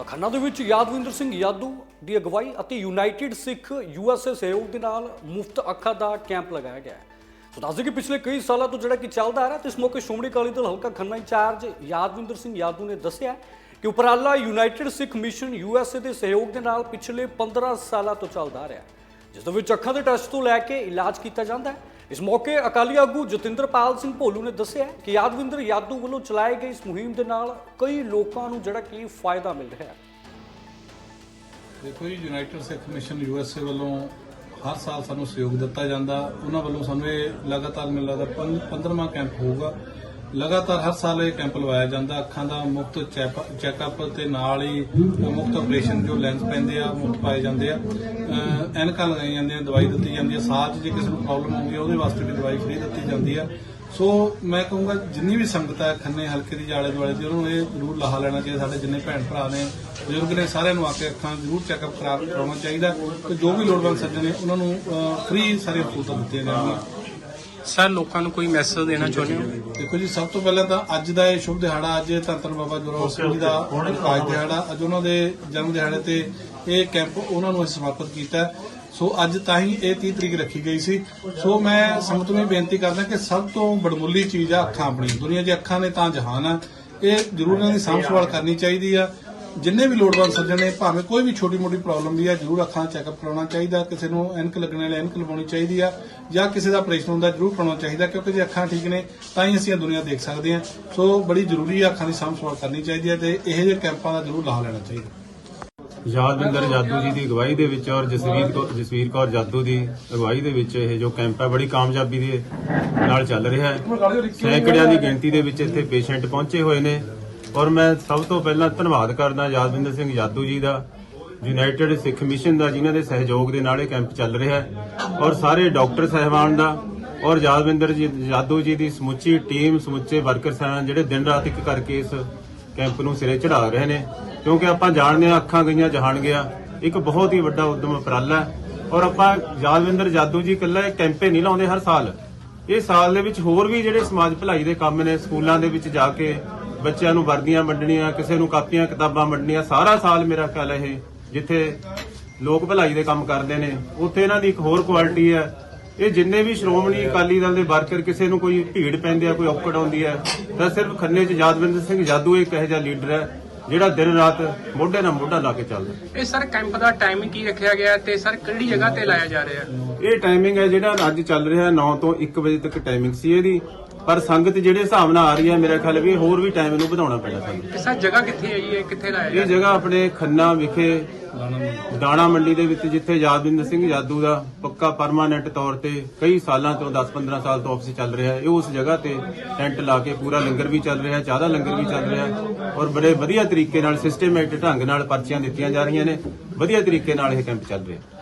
ਤਾਂ ਖੰਨਾ ਦੇ ਵਿੱਚ ਯਾਦਵਿੰਦਰ ਸਿੰਘ ਯਾਦੂ ਦੀ ਅਗਵਾਈ ਅਤੇ ਯੂਨਾਈਟਿਡ ਸਿੱਖ ਯੂਐਸਏ ਸਹਿਯੋਗ ਦੇ ਨਾਲ ਮੁਫਤ ਅੱਖਾਂ ਦਾ ਕੈਂਪ ਲਗਾਇਆ ਗਿਆ ਹੈ। ਸੋ ਦੱਸਦੇ ਕਿ ਪਿਛਲੇ ਕਈ ਸਾਲਾਂ ਤੋਂ ਜਿਹੜਾ ਕਿ ਚੱਲਦਾ ਆ ਰਿਹਾ, ਤੇ ਇਸ ਮੌਕੇ ਸ਼੍ਰੋਮਣੀ ਅਕਾਲੀ ਦਲ ਹਲਕਾ ਖੰਨਾ ਇੰਚਾਰਜ ਯਾਦਵਿੰਦਰ ਸਿੰਘ ਯਾਦੂ ਨੇ ਦੱਸਿਆ ਕਿ ਉਪਰਾਲਾ ਯੂਨਾਈਟਿਡ ਸਿੱਖ ਮਿਸ਼ਨ ਯੂਐਸਏ ਦੇ ਸਹਿਯੋਗ ਦੇ ਨਾਲ ਪਿਛਲੇ 15 ਸਾਲਾਂ ਤੋਂ ਚੱਲਦਾ ਆ ਰਿਹਾ ਜਿਸ ਦੇ ਵਿੱਚ ਅੱਖਾਂ ਦੇ ਟੈਸਟ ਤੋਂ ਲੈ ਕੇ ਇਲਾਜ ਕੀਤਾ ਜਾਂਦਾ ਹੈ। ਇਸ ਮੌਕੇ ਅਕਾਲੀ ਆਗੂ ਜਤਿੰਦਰਪਾਲ ਸਿੰਘ ਭੋਲੂ ਨੇ ਦੱਸਿਆ ਕਿ ਯਾਦਵਿੰਦਰ ਯਾਦੂ ਵੱਲੋਂ ਚਲਾਏ ਗਏ ਇਸ ਮੁਹਿੰਮ ਦੇ ਨਾਲ ਕਈ ਲੋਕਾਂ ਨੂੰ ਜਿਹੜਾ ਕਿ ਫਾਇਦਾ ਮਿਲ ਰਿਹਾ ਹੈ। ਦੇਖੋ ਜੀ ਯੂਨਾਈਟਿਡ ਸਿੱਖ ਮਿਸ਼ਨ ਯੂਐਸਏ ਵੱਲੋਂ ਹਰ ਸਾਲ ਸਾਨੂੰ ਸਹਿਯੋਗ ਦਿੱਤਾ ਜਾਂਦਾ। ਉਹਨਾਂ ਵੱਲੋਂ ਸਾਨੂੰ ਇਹ ਲਗਾਤਾਰ, ਮੈਨੂੰ ਲੱਗਦਾ 15ਵਾਂ ਕੈਂਪ ਹੋਊਗਾ। ਲਗਾਤਾਰ ਹਰ ਸਾਲ ਇਹ ਕੈਂਪ ਲਵਾਇਆ ਜਾਂਦਾ। ਅੱਖਾਂ ਦਾ ਮੁਫਤ ਚੈੱਕਅਪ ਤੇ ਨਾਲ ਹੀ ਮੁਫਤ ਆਪਰੇਸ਼ਨ ਜੋ ਲੈਂਸ ਪੈਂਦੇ ਆ, ਮੁਫਤ ਪਾਏ ਜਾਂਦੇ ਆ। ਐਨਕਾਂ ਲਗਾਈਆਂ ਜਾਂਦੀਆਂ, ਦਵਾਈ ਦਿੱਤੀ ਜਾਂਦੀ ਆ। ਸਾਹ 'ਚ ਜੇ ਕਿਸੇ ਨੂੰ ਪ੍ਰੋਬਲਮ ਹੁੰਦੀ ਆ, ਉਹਦੇ ਵਾਸਤੇ ਵੀ ਦਵਾਈ ਫ੍ਰੀ ਦਿੱਤੀ ਜਾਂਦੀ ਆ। ਸੋ ਮੈਂ ਕਹੂੰਗਾ, ਜਿੰਨੀ ਵੀ ਸੰਗਤ ਹੈ ਖੰਨੇ ਹਲਕੇ ਦੀ, ਜਾਲੇ ਦੁਆਲੇ ਦੀ, ਉਹਨਾਂ ਨੂੰ ਇਹ ਜ਼ਰੂਰ ਲਾਹਾ ਲੈਣਾ ਚਾਹੀਦਾ। ਸਾਡੇ ਜਿੰਨੇ ਭੈਣ ਭਰਾ ਨੇ, ਬਜ਼ੁਰਗ ਨੇ, ਸਾਰਿਆਂ ਨੂੰ ਆ ਕੇ ਅੱਖਾਂ ਜ਼ਰੂਰ ਚੈੱਕਅਪ ਕਰਾ ਕਰਾਉਣਾ ਚਾਹੀਦਾ। ਤੇ ਜੋ ਵੀ ਲੋੜਵੰਦ ਸੱਜਣ ਨੇ, ਉਹਨਾਂ ਨੂੰ ਫ੍ਰੀ ਸਾਰੀਆਂ ਸਹੂਲਤਾਂ ਦਿੱਤੀਆਂ ਜਾਣਗੀਆਂ। ਸਰ ਲੋਕਾਂ ਨੂੰ ਕੋਈ ਮੈਸੇਜ ਦੇਣਾ ਚਾਹੁੰਦੇ ਹੋ? ਦੇਖੋ ਜੀ ਸਭ ਤੋਂ ਪਹਿਲਾਂ ਤਾਂ ਅੱਜ ਦਾ ਇਹ ਸ਼ੁਭ ਦਿਹਾੜਾ ਅੱਜ ਧੰਨ ਬਾਬਾ ਜੋਰਾਵਰ ਸਿੰਘ ਜੀ ਦਾ ਅੱਜ ਦਿਹਾੜਾ। ਅੱਜ ਉਹਨਾਂ ਦੇ ਜਨਮ ਦਿਹਾੜੇ ਤੇ ਇਹ ਕੈਂਪ ਉਹਨਾਂ ਨੂੰ ਅਸੀਂ ਸਮਰਪਿਤ ਕੀਤਾ। ਸੋ ਅੱਜ ਤਾਂ ਹੀ ਇਹ 30 ਤਰੀਕ ਰੱਖੀ ਗਈ ਸੀ। ਸੋ ਮੈਂ ਸੰਗਤ ਨੂੰ ਬੇਨਤੀ ਕਰਦਾ ਕਿ ਸਭ ਤੋਂ ਬੜਮੁੱਲੀ ਚੀਜ਼ ਆ ਅੱਖਾਂ ਆਪਣੀ ਦੁਨੀਆ 'ਚ ਅੱਖਾਂ ਨੇ ਤਾਂ ਜਹਾਨ ਆ। ਇਹ ਜ਼ਰੂਰ ਇਹਨਾਂ ਦੀ ਸਾਂਭ ਸੰਭਾਲ ਕਰਨੀ ਚਾਹੀਦੀ ਆ। ਜਿੰਨੇ ਵੀ ਲੋੜਵੰਦ ਸੱਜਣ ਨੇ ਭਾਵੇਂ ਕੋਈ ਵੀ ਛੋਟੀ ਮੋਟੀ ਪ੍ਰੋਬਲਮ ਵੀ ਆ ਜ਼ਰੂਰ ਅੱਖਾਂ ਦਾ ਚੈੱਕਅਪ ਕਰਾਉਣਾ ਚਾਹੀਦਾ ਕਿਸੇ ਨੂੰ ਐਨਕ ਲੱਗਣ ਵਾਲੇ ਐਨਕ ਲਵਾਉਣੀ ਚਾਹੀਦੀ ਆ ਜਾਂ ਕਿਸੇ ਦਾ ਆਪਰੇਸ਼ਨ ਹੁੰਦਾ ਜ਼ਰੂਰ ਕਰਾਉਣਾ ਚਾਹੀਦਾ ਕਿਉਂਕਿ ਜੇ ਅੱਖਾਂ ਠੀਕ ਨੇ ਤਾਂ ਹੀ ਅਸੀਂ ਇਹ ਦੁਨੀਆ ਦੇਖ ਸਕਦੇ ਹਾਂ। ਸੋ ਬੜੀ ਜ਼ਰੂਰੀ ਆ ਅੱਖਾਂ ਦੀ ਸਾਂਭ ਸੰਭਾਲ ਕਰਨੀ ਚਾਹੀਦੀ ਹੈ ਤੇ ਇਹੋ ਜਿਹੇ ਕੈਂਪਾਂ ਦਾ ਜ਼ਰੂਰ ਲਾਹਾ ਲੈਣਾ ਚਾਹੀਦਾ। ਯਾਦਵਿੰਦਰ ਜਾਦੂ ਜੀ ਦੀ ਅਗਵਾਈ ਦੇ ਵਿੱਚ ਔਰ ਜਸਵੀਰ ਕੌ- ਜਸਵੀਰ ਕੌਰ ਜਾਦੂ ਦੀ ਅਗਵਾਈ ਦੇ ਵਿੱਚ ਇਹ ਜੋ ਕੈਂਪ ਹੈ ਬੜੀ ਕਾਮਯਾਬੀ ਦੇ ਨਾਲ ਚੱਲ ਰਿਹਾ ਹੈ। ਸੈਂਕੜਿਆਂ ਦੀ ਗਿਣਤੀ ਦੇ ਵਿੱਚ ਇੱਥੇ ਪੇਸ਼ੈਂਟ ਪਹੁੰਚੇ ਹੋਏ ਨੇ। ਔਰ ਮੈਂ ਸਭ ਤੋਂ ਪਹਿਲਾਂ ਧੰਨਵਾਦ ਕਰਦਾ ਯਾਦਵਿੰਦਰ ਸਿੰਘ ਜਾਦੂ ਜੀ ਦਾ, ਯੂਨਾਈਟਿਡ ਸਿੱਖ ਮਿਸ਼ਨ ਦਾ, ਜਿਨ੍ਹਾਂ ਦੇ ਸਹਿਯੋਗ ਦੇ ਨਾਲ ਇਹ ਕੈਂਪ ਚੱਲ ਰਿਹਾ ਹੈ। ਔਰ ਸਾਰੇ ਡਾਕਟਰ ਸਹਿਬਾਨ ਦਾ ਔਰ ਯਾਦਵਿੰਦਰ ਜੀ ਜਾਦੂ ਜੀ ਦੀ ਸਮੁੱਚੀ ਟੀਮ, ਸਮੁੱਚੇ ਵਰਕਰ ਸਹਿਬਾਨ ਜਿਹੜੇ ਦਿਨ ਰਾਤ ਇੱਕ ਕਰਕੇ ਇਸ ਕੈਂਪ ਨੂੰ ਸਿਰੇ ਚੜਾ ਰਹੇ ਨੇ। ਕਿਉਂਕਿ ਆਪਾਂ ਜਾਣਦੇ ਹਾਂ ਅੱਖਾਂ ਗਈਆਂ ਜਹਾਨ ਗਿਆ। ਇੱਕ ਬਹੁਤ ਹੀ ਵੱਡਾ ਉਦਮ ਉਪਰਾਲਾ ਹੈ। ਔਰ ਆਪਾਂ ਯਾਦਵਿੰਦਰ ਜਾਦੂ ਜੀ ਇਕੱਲਾ ਕੈਂਪੇ ਨਹੀਂ ਲਾਉਂਦੇ ਹਰ ਸਾਲ। ਇਹ ਸਾਲ ਦੇ ਵਿੱਚ ਹੋਰ ਵੀ ਜਿਹੜੇ ਸਮਾਜ ਭਲਾਈ ਦੇ ਕੰਮ ਨੇ, ਸਕੂਲਾਂ ਦੇ ਵਿੱਚ ਜਾ ਕੇ ਬੱਚਿਆਂ ਨੂੰ ਵਰਦੀਆਂ ਵੰਡਣੀਆਂ, ਕਿਸੇ ਨੂੰ ਕਾਪੀਆਂ, ਕਿਤਾਬਾਂ ਵੰਡਣੀਆਂ, ਸਾਰਾ ਸਾਲ ਮੇਰਾ ਖਿਆਲ ਇਹ, ਜਿੱਥੇ ਲੋਕ ਭਲਾਈ ਦੇ ਕੰਮ ਕਰਦੇ ਨੇ, ਉੱਥੇ ਇਹਨਾਂ ਦੀ ਇੱਕ ਹੋਰ ਕੁਆਲਿਟੀ ਹੈ। ਇਹ ਜਿੰਨੇ ਵੀ ਸ਼੍ਰੋਮਣੀ ਅਕਾਲੀ ਦਲ ਦੇ ਵਰਕਰ ਕਿਸੇ ਨੂੰ ਕੋਈ ਭੀੜ ਪੈਂਦੀ ਹੈ, ਕੋਈ ਔਕੜ ਆਉਂਦੀ ਹੈ, ਤਾਂ ਸਿਰਫ ਖੰਨੇ 'ਚ ਯਾਦਵਿੰਦਰ ਸਿੰਘ ਜਾਦੂ ਇੱਕ ਇਹੋ ਜਿਹਾ ਲੀਡਰ ਹੈ। ਜਿਹੜਾ ਦਿਨ ਰਾਤ ਮੋਢੇ ਨਾਲ ਮੋਢਾ ਲਾ ਕੇ ਚੱਲਦਾ। ਇਹ ਸਰ ਕੈਂਪ ਦਾ ਟਾਈਮਿੰਗ ਕੀ ਰੱਖਿਆ ਗਿਆ ਤੇ ਸਰ ਕਿਹੜੀ ਜਗ੍ਹਾ ਤੇ ਲਾਇਆ ਜਾ ਰਿਹਾ? ਹੈ ਇਹ ਟਾਈਮਿੰਗ ਹੈ ਜਿਹੜਾ ਅੱਜ ਚੱਲ ਰਿਹਾ 9 ਤੋਂ 1 ਵਜੇ ਤੱਕ ਟਾਈਮਿੰਗ ਸੀ ਇਹਦੀ। ਪਰ ਸੰਗਤ ਜਿਹੜੇ ਹਿਸਾਬ ਨਾਲ ਆ ਰਹੀ ਹੈ ਮੇਰਾ ਖਿਆਲ ਵੀ ਹੋਰ ਵੀ ਟਾਈਮ ਨੂੰ ਵਧਾਉਣਾ ਪੈਣਾ ਸਾਨੂੰ ਤੇ ਸਰ ਜਗ੍ਹਾ ਕਿੱਥੇ ਹੈ ਜੀ? ਇਹ ਕਿੱਥੇ ਲਾਇਆ ਜਾ ਇਹ ਜਗ੍ਹਾ ਆਪਣੇ ਖੰਨਾ ਵਿਖੇ ਦਾਣਾ ਮੰਡੀ ਦੇ ਵਿੱਚ ਜਿੱਥੇ ਯਾਦਵਿੰਦਰ ਸਿੰਘ ਜਾਦੂ ਦਾ ਪੱਕਾ ਪਰਮਾਨੈਂਟ ਤੌਰ ਤੇ ਕਈ ਸਾਲਾਂ ਤੋਂ 10-15 ਸਾਲ ਤੋਂ ਆਫਿਸ ਚੱਲ ਰਿਹਾ ਹੈ। ਇਹ ਉਸ ਜਗ੍ਹਾ ਤੇ ਟੈਂਟ ਲਾ ਕੇ ਪੂਰਾ ਲੰਗਰ ਵੀ ਚੱਲ ਰਿਹਾ ਹੈ, ਚਾਹ ਦਾ ਲੰਗਰ ਵੀ ਚੱਲ ਰਿਹਾ ਹੈ ਔਰ ਬੜੇ ਵਧੀਆ ਤਰੀਕੇ ਨਾਲ ਸਿਸਟਮੈਟਿਕ ਢੰਗ ਨਾਲ ਪਰਚੀਆਂ ਦਿੱਤੀਆਂ ਜਾ ਰਹੀਆਂ ਨੇ। ਵਧੀਆ ਤਰੀਕੇ ਨਾਲ ਇਹ ਕੈਂਪ ਚੱਲ ਰਿਹਾ